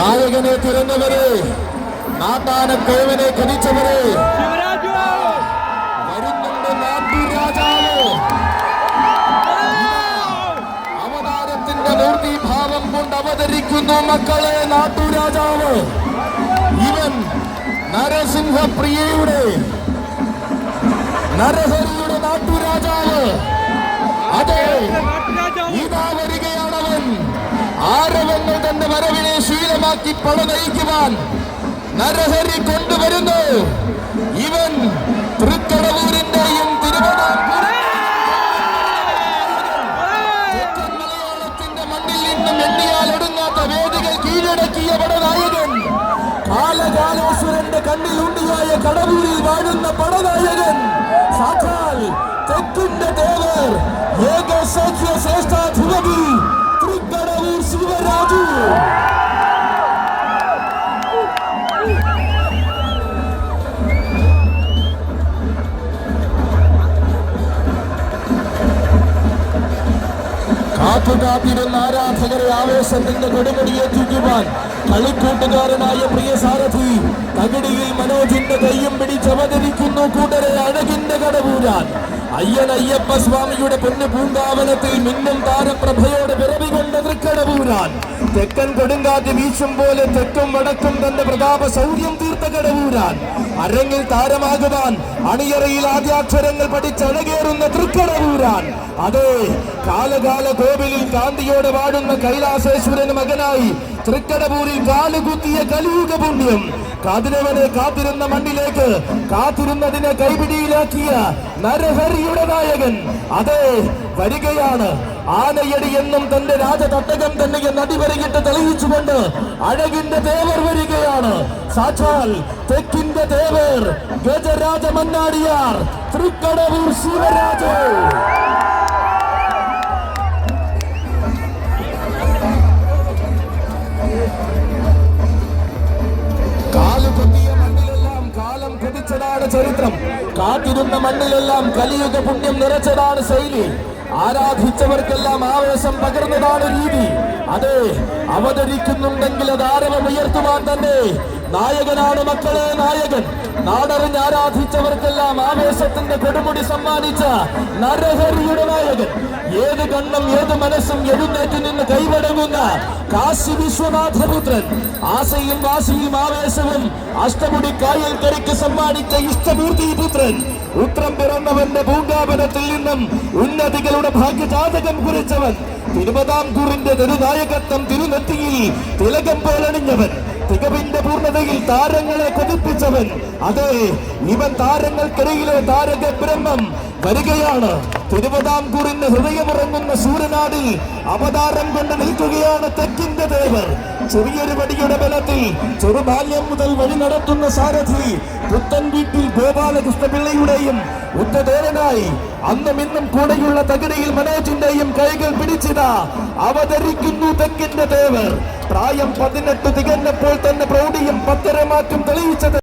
നായകനെ തിരഞ്ഞവരെ നാട്ടാന കിഴവനെ കടിച്ചവരെ ശിവരാജു! വരുന്നുണ്ട് നാട്ടുരാജാവ് അവതാരത്തിന്റെ മൂർത്തിഭാവം കൊണ്ട് അവതരിക്കുന്നു മക്കളെ നാട്ടുരാജാവ് ഇവൻ നരസിംഹപ്രിയയുടെ നരഹരിയുടെ നാട്ടുരാജാവ് അതെ. ശീലമാക്കി പട നയിക്കുവാൻ നരഹരി കൊണ്ടുവരുന്നു. ഇവൻ തൃക്കടവൂരിന്റെയും തിരുവനന്തപുരത്തിന്റെ മണ്ണിൽ നിന്നും എണ്ണിയാൽ ഒടുങ്ങാത്ത വേദികൾ കീഴടക്കിയ പടനായകൻ. കാലകാലേശ്വരന്റെ കണ്ണിൽ ഉണ്ടിയായ കടവൂരിൽ വാഴുന്ന പടനായകൻ. സാക്ഷാൽ തെക്കിന്റെ ദേവർ ഏക സഖ്യ ശ്രേഷ്ഠാധിപതി തൃക്കടവൂർ ശിവരാജു. കാത്തുകാത്തിരുന്ന ആരാധകരെ ആവേശത്തിന്റെ കൊടുമുടിയേറ്റിക്കുവാൻ കളിക്കൂട്ടുകാരനായ പ്രിയ സാരഥി തകിടിയിൽ മനോജിന്റെ കയ്യും പിടിച്ചവതരിക്കുന്നു കൂട്ടരെ അഴകിന്റെ കടപൂരാൻ. അയ്യൻ അയ്യപ്പ സ്വാമിയുടെ പൊന്നു പൂങ്കാവനത്തിൽ മിന്നും താരപ്രഭയോട് പിറവികൊണ്ട് തൃക്കടപൂരാൻ. തെക്കൻ കൊടുങ്കാറ്റ് വീശും പോലെ തെക്കും വടക്കും തന്റെ പ്രതാപ ശൗര്യം തീർത്ത കടവൂരാൻ അരങ്ങിൽ താരമാകുവാൻ അണിയറയിൽ ആദ്യാക്ഷരങ്ങൾ പഠിച്ചഴകേറുന്ന തൃക്കടവൂരാൻ അതെ കാലകാല കോവിലിൽ കാന്തിയോട് വാഴുന്ന കൈലാസേശ്വരന് മകനായി തൃക്കടപൂരിൽ കാലുകുത്തിയ കലിയുഗ പുണ്യം കാതിരവനെ കാത്തിരുന്ന മണ്ണിലേക്ക് കാത്തിരുന്നതിനെ കൈപിടിയിലാക്കിയ നരഹരിയുടെ നായകൻ. അതെ വരികയാണ്. ആനയടി എന്നും തന്റെ രാജതട്ടകം തന്നെ നടിവരകിട്ട് തെളിയിച്ചുകൊണ്ട് അഴകിന്റെ ദേവർ വരികയാണ്. സാക്ഷാൽ തെക്കിന്റെ ദേവർ ഗജരാജ മന്നാടിയാർ തൃക്കടവൂർ ശിവരാജ് കുതിച്ചതാണ് ചരിത്രം. കാത്തിരുന്ന മണ്ണിലെല്ലാം കലിയുഗ പുണ്യം നിറച്ചതാണ് ശൈലി. ആരാധിച്ചവർക്കെല്ലാം ആവേശം പകർന്നതാണ് രീതി. അതെ അവതരിക്കുന്നുണ്ടെങ്കിൽ അത് ആരവം ഉയർത്തുവാൻ തന്നെ നായകനാണ് മക്കളെ നായകൻ. നാടറിഞ്ഞ് ആരാധിച്ചവർക്കെല്ലാം ആവേശത്തിന്റെ കൊടുമുടി സമ്മാനിച്ച നരഹരിയുടെ നായകൻ. ഏത് കണ്ണും ഏത് മനസ്സും എഴുന്നേറ്റ് നിന്ന് കൈവടങ്ങുന്ന കാശി വിശ്വനാഥപുത്രൻ. ആശയും വാശിയും ആവേശവും അഷ്ടമുടി കായൽ കരയ്ക്ക് സമ്മാനിച്ച ഇഷ്ടമൂർത്തി പുത്രൻ. ഉത്രം പിറന്നവന്റെ പൂങ്കാവനത്തിൽ നിന്നും ഉന്നതികളുടെ ഭാഗ്യജാതകം കുറിച്ചവൻ. തിരുവിതാംകൂറിന്റെ നെടുനായകത്വം തിരുനെത്തിയിൽ തിലകം പോലണിഞ്ഞവൻ തികവിന്റെ പൂർണതയിൽ താരങ്ങളെ കൊതിപ്പിച്ചവൻ. അതെ ഇവൻ താരങ്ങൾക്കിടയിലെ താരക ബ്രഹ്മം വരികയാണ്. തിരുവിതാംകൂറിന്റെ ഹൃദയമുറങ്ങുന്ന സൂര്യനാടിൽ അവതാരം കൊണ്ട് നിൽക്കുകയാണ് തെക്കിന്റെ ദേവർ. ചെറിയൊരു വടിയുടെ ബലത്തിൽ ചെറുബാല്യം മുതൽ വഴി നടത്തുന്ന സാരഥി പുത്തൻ വീട്ടിൽ ഗോപാലകൃഷ്ണപിള്ളയുടെയും ഉറ്റതേരനായി അന്നും ഇന്നും കൂടെയുള്ള തകിടയിൽ മനോജിന്റെയും കൈകൾ പിടിച്ചിതാ. അവതരിക്കുന്നു തെക്കിന്റെ ദേവർ പ്രായം പതിനെട്ട് തികഞ്ഞപ്പോൾ തന്നെ പ്രൗഢിയും പത്തരമാറ്റും തെളിയിച്ചത്